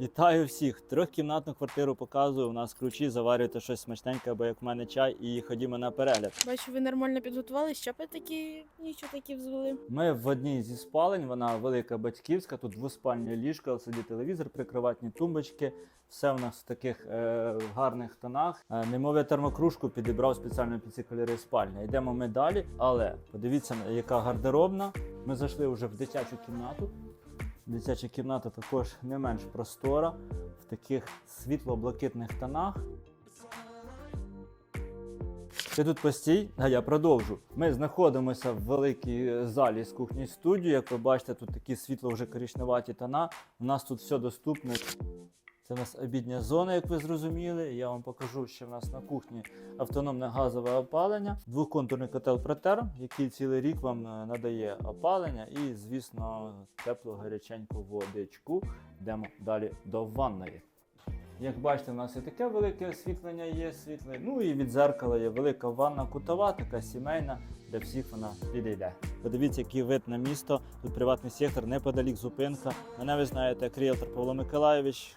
Вітаю всіх! Трьохкімнатну квартиру показую. У нас ключі, заварюєте щось смачненьке, або як в мене чай, і ходімо на перегляд. Бачу, ви нормально підготували, що такі нічого такі взвели. Ми в одній зі спалень, вона велика батьківська, тут двоспальне ліжко, LCD телевізор, прикроватні тумбочки. Все в нас в таких е, гарних тонах. Е, немов я термокружку підібрав спеціально під ці кольори спальні. Йдемо ми далі, але подивіться, яка гардеробна. Ми зайшли вже в дитячу кімнату. Дитяча кімната також не менш простора, в таких світло-блакитних тонах. Ти тут постій, а я продовжу. Ми знаходимося в великій залі з кухні студії. Як ви бачите, тут такі світло вже корішневаті тона. У нас тут все доступне. Це у нас обідня зона, як ви зрозуміли. Я вам покажу, що в нас на кухні автономне газове опалення, двохконтурний котел Протер, який цілий рік вам е, надає опалення, і, звісно, теплу гаряченьку водичку. Йдемо далі до ванної. Як бачите, у нас і таке велике освітлення є світле. Ну і від зеркала є велика ванна кутова, така сімейна, для всіх вона підійде. Подивіться, який вид на місто. Тут приватний сектор, неподалік зупинка. Мене ви знаєте, як ріелтор Павло Миколаєвич.